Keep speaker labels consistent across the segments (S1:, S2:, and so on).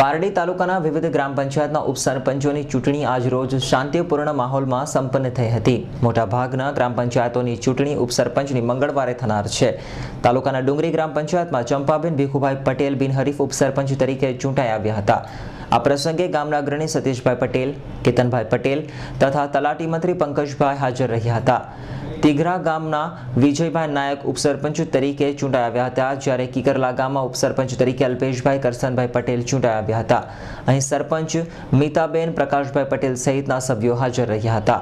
S1: પારડી તાલુકાના વિવિધ ગ્રામ પંચાયતના ઉપસરપંચોની ચૂંટણી આજ રોજ શાંતિપૂર્ણ માહોલમાં સંપન્ન થઈ હતી. મોટાભાગના ગ્રામ પંચાયતોની ચૂંટણી ઉપસરપંચની મંગળવારે થનાર છે. તાલુકાના ડુંગરી ગ્રામ પંચાયતમાં ચંપાબેન ભીખુભાઈ પટેલ બિનહરીફ ઉપસરપંચ તરીકે ચૂંટાઈ આવ્યા હતા. આ પ્રસંગે ગામના અગ્રણી સતીશભાઈ પટેલ, કેતનભાઈ પટેલ તથા તલાટી મંત્રી પંકજભાઈ હાજર રહ્યા હતા. તિઘરા ગામના વિજયભાઈ નાયક ઉપસરપંચ તરીકે ચૂંટાઈ આવ્યા હતા, જ્યારે કિકરલા ગામમાં ઉપસરપંચ તરીકે અલ્પેશભાઈ કરસનભાઈ પટેલ ચૂંટાઈ આવ્યા હતા. અહીં સરપંચ મીતાબેન પ્રકાશભાઈ પટેલ સહિતના સભ્યો હાજર રહ્યા હતા.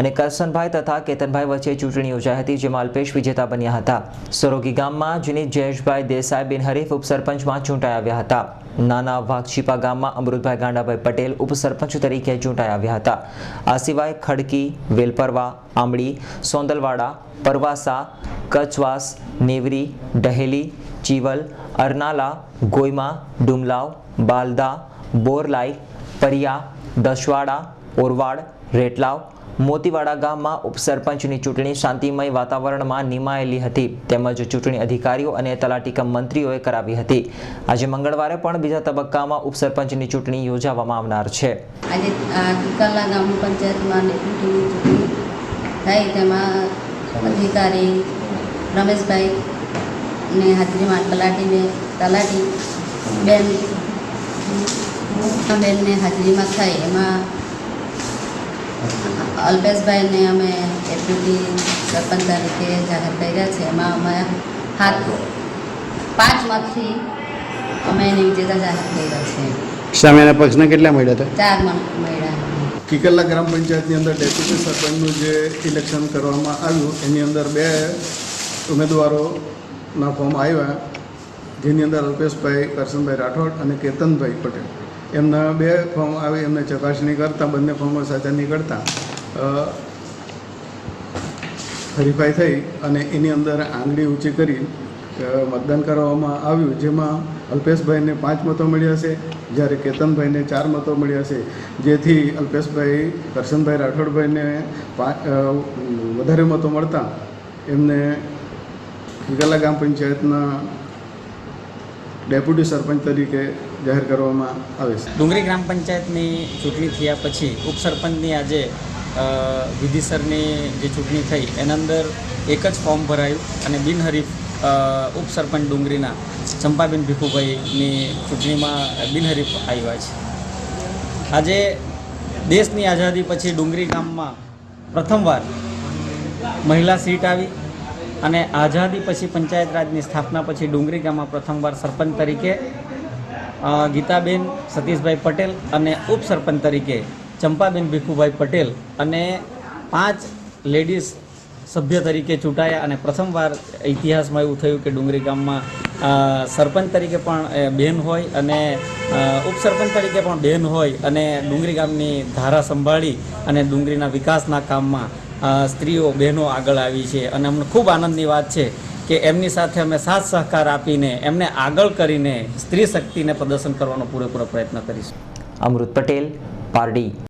S1: અને કરસનભાઈ તથા કેતનભાઈ વચ્ચે ચૂંટણી યોજાઈ હતી જેમાં અલ્પેશ વિજેતા બન્યા હતા. સરોગી ગામમાં જુનીત જયેશભાઈ દેસાઈ બિનહરીફ ઉપસરપંચમાં ચૂંટાઈ આવ્યા હતા. નાના વાઘછીપા ગામમાં અમૃતભાઈ ગાંડાભાઈ પટેલ ઉપસરપંચ તરીકે ચૂંટાઈ આવ્યા હતા. આ સિવાય ખડકી, વેલપરવા, આંબળી, સોંદલવાડા, પરવાસા કચવાસ નેવરી, ડહેલી, ચીવલ, અરનાલા ગોયમા ડુમલાવ, બાલદા, બોરલાઈ, પરિયા દશવાડા ઓરવાડ રેટલાવ મોતીવાડા ગામમાં ઉપસરપંચની ચૂંટણી શાંતિમય વાતાવરણમાં નિમાયેલી હતી. તેમજ ચૂંટણી અધિકારીઓ અને તલાટીકમ મંત્રીઓએ કરાવી હતી. આજે મંગળવારે પણ બીજા તબક્કામાં ઉપસરપંચની ચૂંટણી યોજાવામાં આવનાર છે.
S2: આજે આ કિકાલા ગ્રામ પંચાયતમાં ચૂંટણી તેમાં અધિકારી રમેશભાઈ ને હાજરીમાં તલાટીને તલાટી બેન બેનને હાજરીમાં થઈ. એમાં અલ્પેશભાઈને અમે ડેપ્યુટી સરપંચ તરીકે જાહેર કર્યા છે. એમાં અમે હાથ પાંચમાંથી અમે એને વિજેતા જાહેર કર્યા છે.
S3: સામેના પક્ષના કેટલા મળ્યા હતા?
S2: ચાર મળ્યા.
S4: કિકલ્લા ગ્રામ પંચાયતની અંદર ડેપ્યુટી સરપંચનું જે ઇલેક્શન કરવામાં આવ્યું એની અંદર બે ઉમેદવારોના ફોર્મ આવ્યા. જેની અંદર અલ્પેશભાઈ કરશનભાઈ રાઠોડ અને કેતનભાઈ પટેલ. એમના બે ફોર્મ આવી, એમને ચકાસણી કરતાં, બંને ફોર્મો સાચા નીકળતા હરીફાઈ થઈ અને એની અંદર આંગળી ઊંચી કરી મતદાન કરવામાં આવ્યું, જેમાં અલ્પેશભાઈને પાંચ મતો મળ્યા છે, જ્યારે કેતનભાઈને ચાર મતો મળ્યા છે. જેથી અલ્પેશભાઈ કરશનભાઈ રાઠોડભાઈને વધારે મતો મળતા, એમને કિગલા ગ્રામ પંચાયતના ડેપ્યુટી સરપંચ તરીકે જાહેર કરવામાં આવે છે.
S5: ડુંગરી ગ્રામ પંચાયતની ચૂંટણી થયા પછી ઉપસરપંચની આજે વિધિસરની જે ચૂંટણી થઈ, એના અંદર એક જ ફોર્મ ભરાયું અને બિનહરીફ ઉપસરપંચ ડુંગરીના ચંપાબેન ભીખુભાઈની ચૂંટણીમાં બિનહરીફ આવ્યા છે. આજે દેશની આઝાદી પછી ડુંગરી ગામમાં પ્રથમવાર મહિલા સીટ આવી અને આઝાદી પછી પંચાયત રાજની સ્થાપના પછી ડુંગરી ગામમાં પ્રથમવાર સરપંચ તરીકે ગીતાબેન સતીશભાઈ પટેલ અને ઉપસરપંચ તરીકે ચંપાબેન ભીખુભાઈ પટેલ અને પાંચ લેડીઝ સભ્ય તરીકે ચૂંટાયા અને પ્રથમવાર ઇતિહાસમાં એવું થયું કે ડુંગરી ગામમાં સરપંચ તરીકે પણ બહેન હોય અને ઉપસરપંચ તરીકે પણ બહેન હોય અને ડુંગરી ગામની ધારા સંભાળી અને ડુંગરીના વિકાસના કામમાં સ્ત્રીઓ, બહેનો આગળ આવી છે. અને અમને ખૂબ આનંદની વાત છે કે એમની સાથે અમે સાથ સહકાર આપીને, એમને આગળ કરીને સ્ત્રી શક્તિને પ્રદર્શન કરવાનો પૂરેપૂરો પ્રયત્ન કરીશું.
S1: અમૃત પટેલ, પારડી.